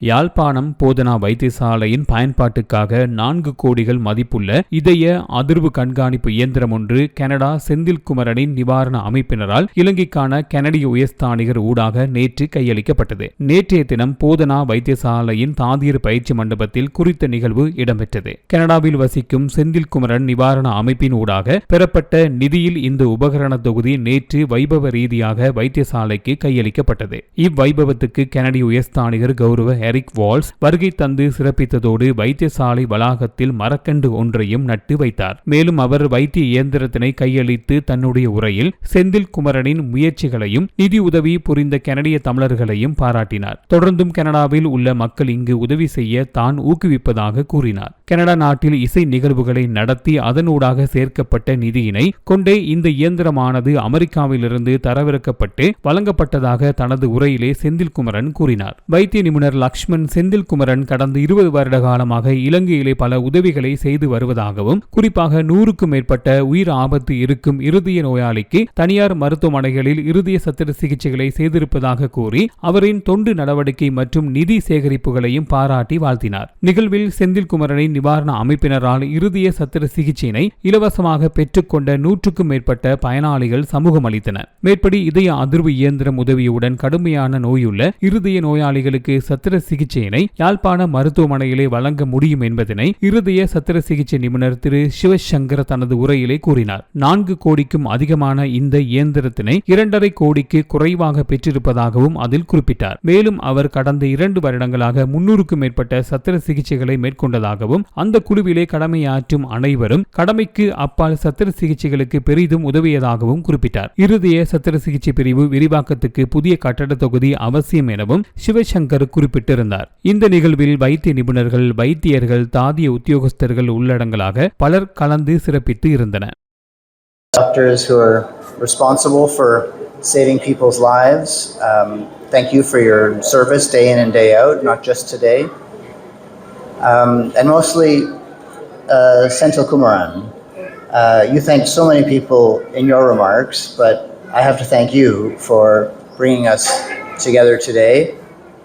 யாழ்ப்பாணம் போதனா வைத்தியசாலையின் பயன்பாட்டுக்காக நான்கு கோடிகள் மதிப்புள்ள இதய அதிர்வு கண்காணிப்பு இயந்திரம் ஒன்று கனடா செந்தில்குமரனின் நிவாரண அமைப்பினரால் இலங்கைக்கான கனடிய உயர்ஸ்தானிகர் ஊடாக நேற்று கையளிக்கப்பட்டது. நேற்றைய தினம் போதனா வைத்தியசாலையின் தாதியர் பயிற்சி மண்டபத்தில் குறித்த நிகழ்வு இடம்பெற்றது. கனடாவில் வசிக்கும் செந்தில்குமரன் நிவாரண அமைப்பின் ஊடாக பெறப்பட்ட நிதியில் இந்த உபகரண தொகுதி நேற்று வைபவ ரீதியாக வைத்தியசாலைக்கு கையளிக்கப்பட்டது. இவ்வைபவத்துக்கு கனடிய உயர்ஸ்தானிகர் கௌரவ எரிக் வால்ஸ் வருகை தந்து சிறப்பித்ததோடு வைத்தியசாலை வளாகத்தில் மரக்கண்டு ஒன்றையும் நட்டு வைத்தார். மேலும் அவர் வைத்திய இயந்திரத்தினை கையளித்து தன்னுடைய உரையில் செந்தில் குமரனின் முயற்சிகளையும் நிதி உதவி புரிந்த கனடிய தமிழர்களையும் பாராட்டினார். தொடர்ந்தும் கனடாவில் உள்ள மக்கள் இங்கு உதவி செய்ய தான் ஊக்குவிப்பதாக கூறினார். கனடா நாட்டில் இசை நிகழ்வுகளை நடத்தி அதனூடாக சேர்க்கப்பட்ட நிதியினை கொண்டே இந்த இயந்திரமானது அமெரிக்காவிலிருந்து தரவிறக்கப்பட்டு வழங்கப்பட்டதாக தனது உரையிலே செந்தில்குமரன் கூறினார். வைத்திய நிபுணர் லக்ஷ்மண் செந்தில்குமரன் கடந்த இருபது வருட காலமாக இலங்கையிலே பல உதவிகளை செய்து வருவதாகவும் குறிப்பாக நூறுக்கும் மேற்பட்ட உயிர் ஆபத்து இருக்கும் இருதய நோயாளிக்கு தனியார் மருத்துவமனைகளில் இருதய சத்திர சிகிச்சைகளை செய்திருப்பதாக கூறி அவரின் தொண்டு நடவடிக்கை மற்றும் நிதி சேகரிப்புகளையும் பாராட்டி வாழ்த்தினார். நிகழ்வில் செந்தில்குமரனின் நிவாரண அமைப்பினரால் இருதய சத்திர சிகிச்சையினை இலவசமாக பெற்றுக்கொண்ட நூற்றுக்கும் மேற்பட்ட பயனாளிகள் சமூகம் அளித்தனர். மேற்படி இதய அதிர்வு இயந்திரம் உதவியுடன் கடுமையான நோயுள்ள இருதய நோயாளிகளுக்கு சத்திர சிகிச்சையினை யாழ்ப்பாண மருத்துவமனையிலே வழங்க முடியும் என்பதனை இருதய சத்திர சிகிச்சை நிபுணர் திரு சிவசங்கர் தனது உரையிலே கூறினார். நான்கு கோடிக்கும் அதிகமான இந்த இயந்திரத்தினை இரண்டரை கோடிக்கு குறைவாக பெற்றிருப்பதாகவும் அதில் குறிப்பிட்டார். மேலும் அவர் கடந்த இரண்டு வருடங்களாக முன்னூறுக்கும் மேற்பட்ட சத்திர சிகிச்சைகளை மேற்கொண்டதாகவும் அந்த குழுவிலே கடமையாற்றும் அனைவரும் கடமைக்கு அப்பால் சத்திர சிகிச்சைகளுக்கு பெரிதும் உதவியதாகவும் குறிப்பிட்டார். இருதய சத்திர சிகிச்சை பிரிவு விரிவாக்கத்துக்கு புதிய கட்டட தொகுதி அவசியம் எனவும் சிவசங்கர் குறிப்பிட்டிருந்தார் இந்த நிகழ்வில் வைத்திய நிபுணர்கள் வைத்தியர்கள் தாதிய உத்தியோகஸ்தர்கள் உள்ளடங்கலாக பலர் கலந்து சிறப்பித்து இருந்தனர் doctors who are responsible for saving people's lives. Um, thank you for your service day in and day out, not just today. Um, and mostly, uh, Senthil Kumaran. Uh, you thanked so many people in your remarks, but I have to thank you for bringing us together today.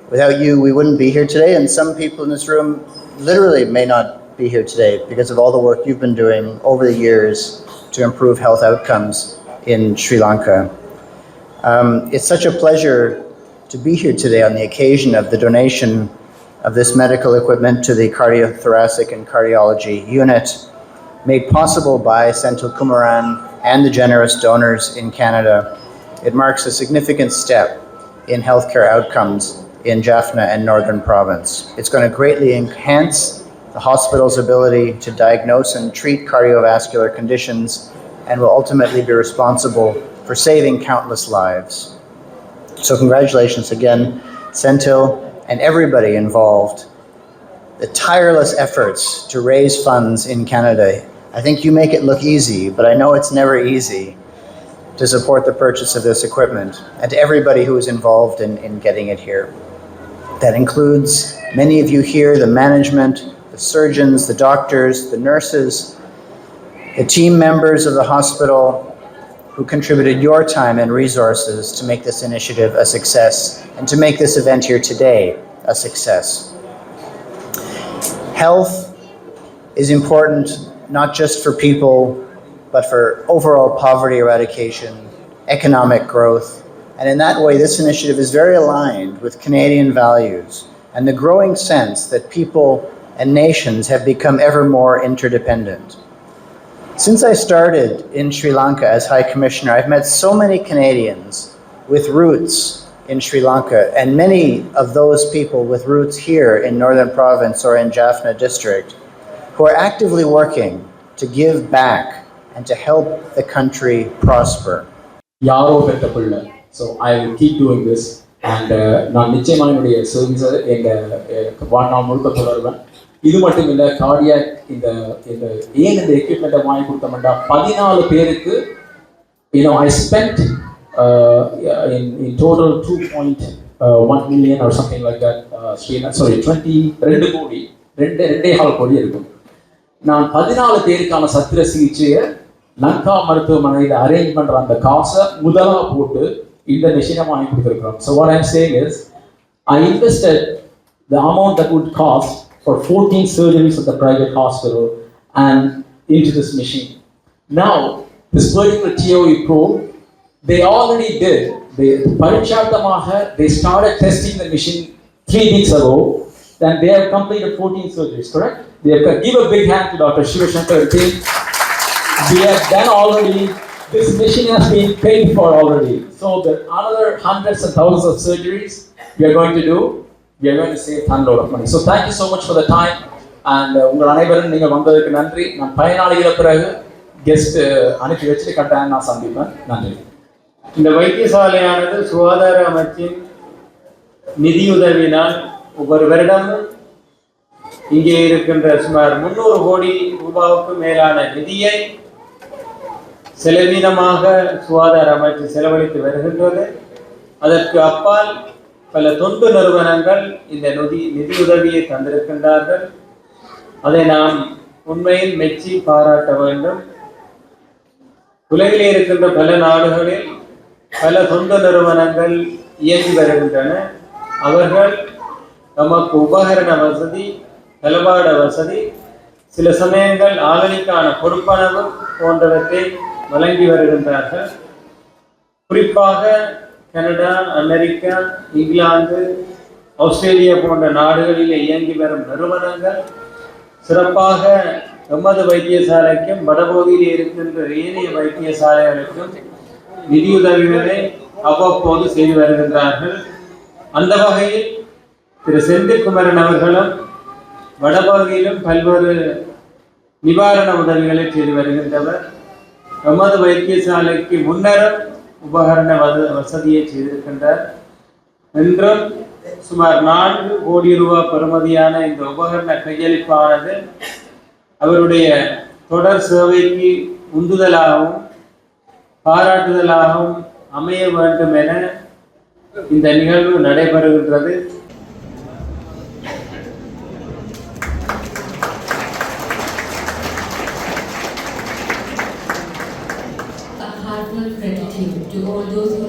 Without you, we wouldn't be here today, and some people in this room literally may not be here today because of all the work you've been doing over the years to improve health outcomes in Sri Lanka. Um, it's such a pleasure to be here today on the occasion of the donation of this medical equipment to the cardiothoracic and cardiology unit, made possible by Senthil Kumaran and the generous donors in Canada. It marks a significant step in healthcare outcomes in Jaffna and Northern Province. It's going to greatly enhance the hospital's ability to diagnose and treat cardiovascular conditions and will ultimately be responsible for saving countless lives. So, congratulations again, Sentil, and everybody involved. The tireless efforts to raise funds in Canada. I think you make it look easy, but I know it's never easy to support the purchase of this equipment and to everybody who is involved in, in getting it here. That includes many of you here, the management, the surgeons, the doctors, the nurses, the team members of the hospital who contributed your time and resources to make this initiative a success and to make this event here today a success. Health is important not just for people, but for overall poverty eradication, economic growth, and in that way, this initiative is very aligned with Canadian values and the growing sense that people and nations have become ever more interdependent. Since I started in Sri Lanka as High Commissioner, I've met so many Canadians with roots in Sri Lanka, and many of those people with roots here in Northern Province or in Jaffna District who are actively working to give back and to help the country prosper. So I will keep doing this and நான் நிச்சயமாக என்னுடைய சர்வீஸை எங்கள் வாழ்நாள் முழுக்க தொடருவேன். இது மட்டும் இல்லை கார்டியாக் இந்த இந்த ஏன் இந்த எக்யூப்மெண்ட்டை வாங்கி கொடுத்தோம்னா பதினாலு பேருக்கு you know I spend in in total two point one million or something like that Sreena sorry twenty ரெண்டு கோடி ரெண்டு ரெண்டே கால் கோடி இருக்கும். நான் பதினாலு பேருக்கான சத்திர சிகிச்சையை லங்கா மருத்துவமனையில் அரேஞ்ச் பண்ணுற அந்த காசை முதலாக போட்டு இந்த மிஷினை வாங்கி கொடுத்துருக்கிறோம் so what I'm saying is I invested the amount that would cost for 14 surgeries at the private hospital and into this machine. Now, this particular TOE Pro, they already did. They, Parichartamaha, they started testing the machine three weeks ago. Then they have completed 14 surgeries, correct? They have, give a big hand to Dr. Shiva Shankar and team. We have done already, this machine has been paid for already. So the another hundreds and thousands of surgeries we are going to do, we are going to save ton load of money. So thank you so much for the time. And uh, உங்கள் அனைவரும் நீங்கள் வந்ததுக்கு நன்றி நான் பயனாளிகளை பிறகு guest அனுப்பி வச்சுட்டு கட்டாயம் நான் சந்திப்பேன் நன்றி இந்த வைத்தியசாலையானது சுகாதார அமைச்சின் நிதியுதவினால் ஒவ்வொரு வருடமும் இங்கே இருக்கின்ற சுமார் முன்னூறு கோடி ரூபாவுக்கு மேலான நிதியை செலவீனமாக சுகாதார அமைச்சு செலவழித்து வருகின்றது. அதற்கு அப்பால் பல தொண்டு நிறுவனங்கள் இந்த நிதி நிதியுதவியை தந்திருக்கின்றார்கள். அதை நாம் உண்மையில் மெச்சி பாராட்ட வேண்டும். உலகிலே இருக்கின்ற பல நாடுகளில் பல தொண்டு நிறுவனங்கள் இயங்கி வருகின்றன. அவர்கள் நமக்கு உபகரண வசதி தளபாட வசதி சில சமயங்கள் ஆளணிக்கான கொடுப்பனவு போன்றவற்றை வழங்கி வருகின்றார்கள். குறிப்பாக கனடா அமெரிக்கா இங்கிலாந்து ஆஸ்திரேலியா போன்ற நாடுகளில் இயங்கி வரும் நிறுவனங்கள் சிறப்பாக எமது வைத்தியசாலைக்கும் வடபகுதியில் இருக்கின்ற ஏனைய வைத்தியசாலைகளுக்கும் நிதியுதவிகளை அவ்வப்போது செய்து வருகின்றார்கள். அந்த வகையில் திரு செந்தில்குமரன் அவர்களும் வடபகுதியிலும் பல்வேறு நிவாரண உதவிகளை செய்து வருகின்றவர். எமது வைத்தியசாலைக்கு முன்னரும் உபகரண வசதியை செய்திருக்கின்றார். இன்றும் சுமார் நான்கு கோடி ரூபாய் பெறுமதியான இந்த உபகரண கையளிப்பானது அவருடைய தொடர் சேவைக்கு உந்துதலாகவும் பாராட்டுதலாகவும் அமைய வேண்டும் என இந்த நிகழ்வு நடைபெறுகின்றது. To all those